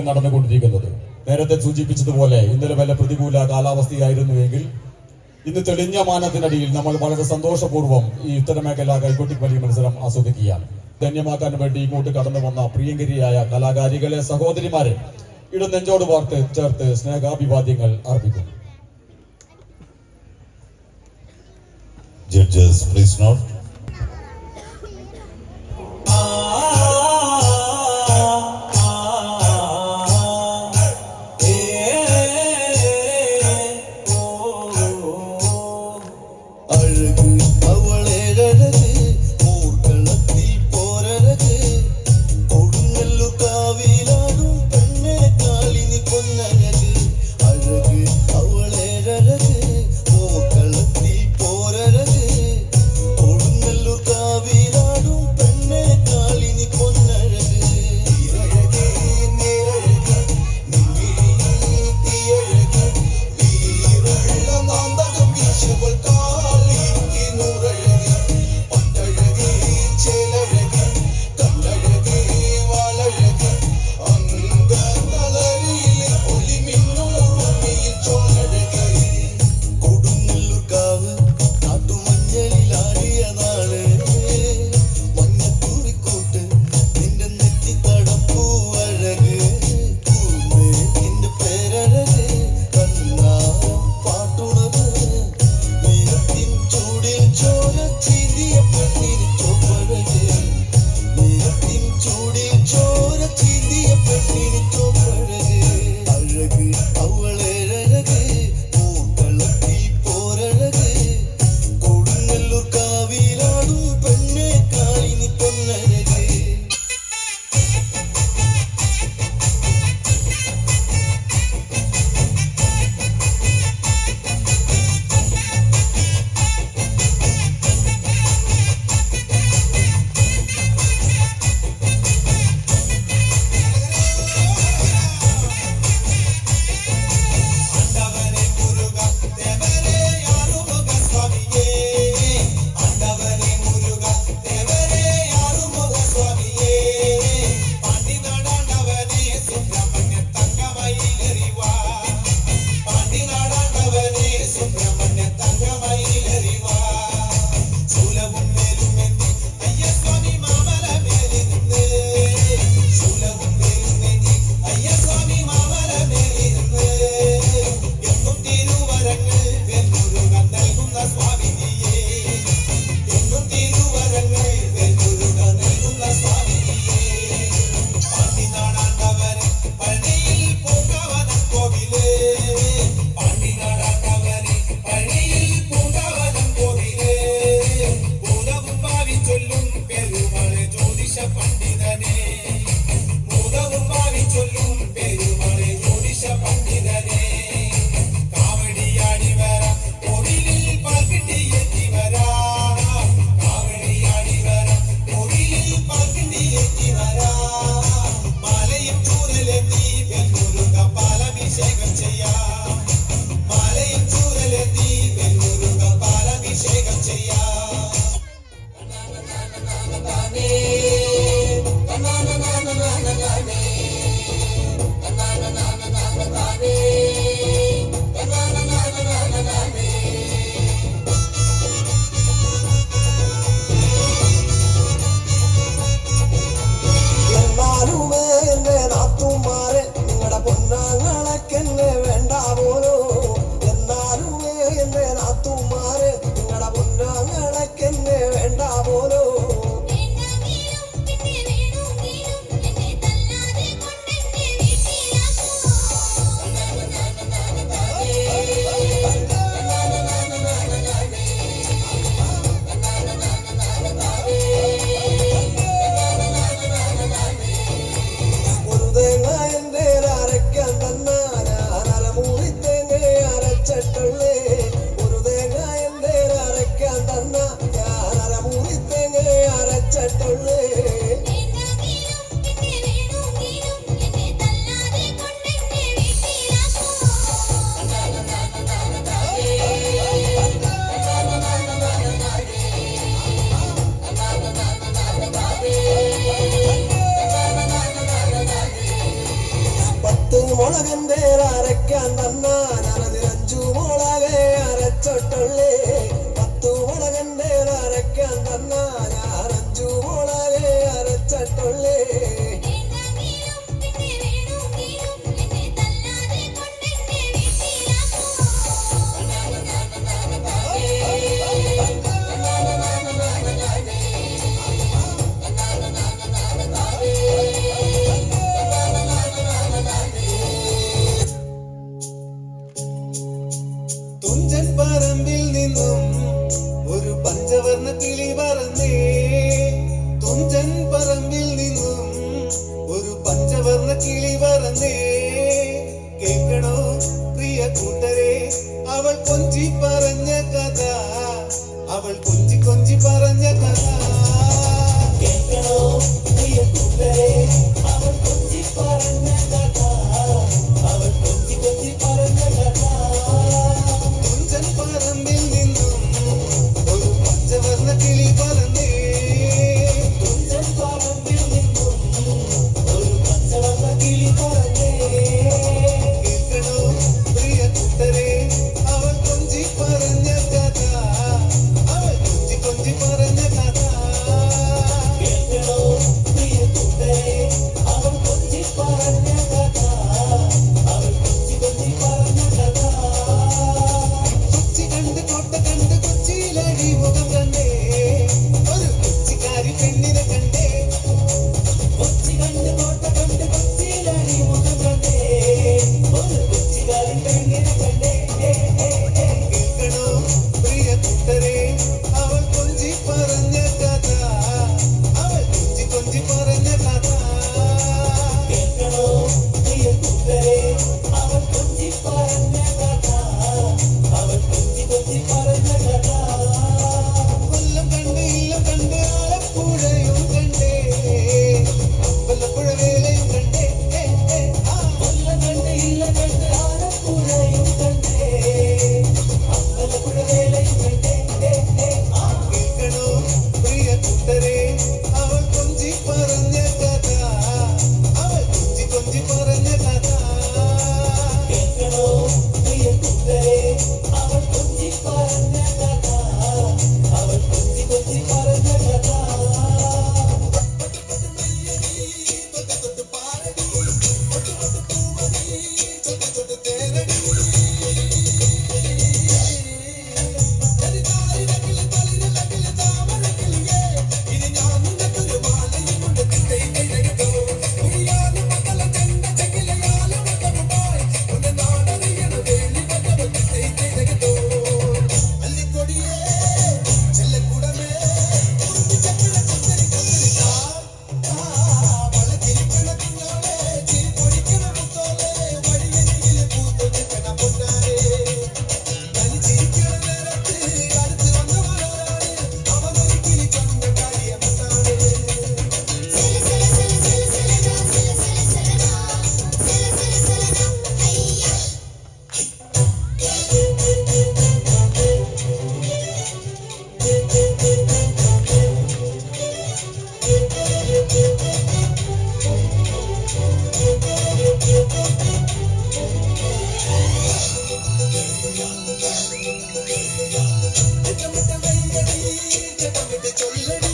നടന്നുകൊണ്ടിരിക്കുന്നത് നേരത്തെ സൂചിപ്പിച്ചതുപോലെ ഇന്നലെ വല്ല പ്രതികൂല കാലാവസ്ഥയായിരുന്നുവെങ്കിൽ ഇന്ന് തെളിഞ്ഞ മാനത്തിനടിയിൽ നമ്മൾ വളരെ സന്തോഷപൂർവം ഈ ഉത്തരമേഖല കൈകൊട്ടിപ്പലി മത്സരം ആസ്വദിക്കുകയാണ് ധന്യമാക്കാൻ വേണ്ടി ഇങ്ങോട്ട് കടന്നു വന്ന പ്രിയങ്കരിയായ കലാകാരികളെ സഹോദരിമാരെ ഇടം നെഞ്ചോട് വാർത്ത് ചേർത്ത് സ്നേഹാഭിവാദ്യങ്ങൾ അർപ്പിക്കുന്നു ജഡ്ജസ് പ്ലീസ് note. அழகு அவளே அழகு പത്ത് മുളകന്റെ അരയ്ക്കാൻ തന്നാ ഞാനതിലഞ്ചു മുളകെ അരച്ചൊട്ടുള്ളേ പറഞ്ഞ കഥ അവൾ இவரே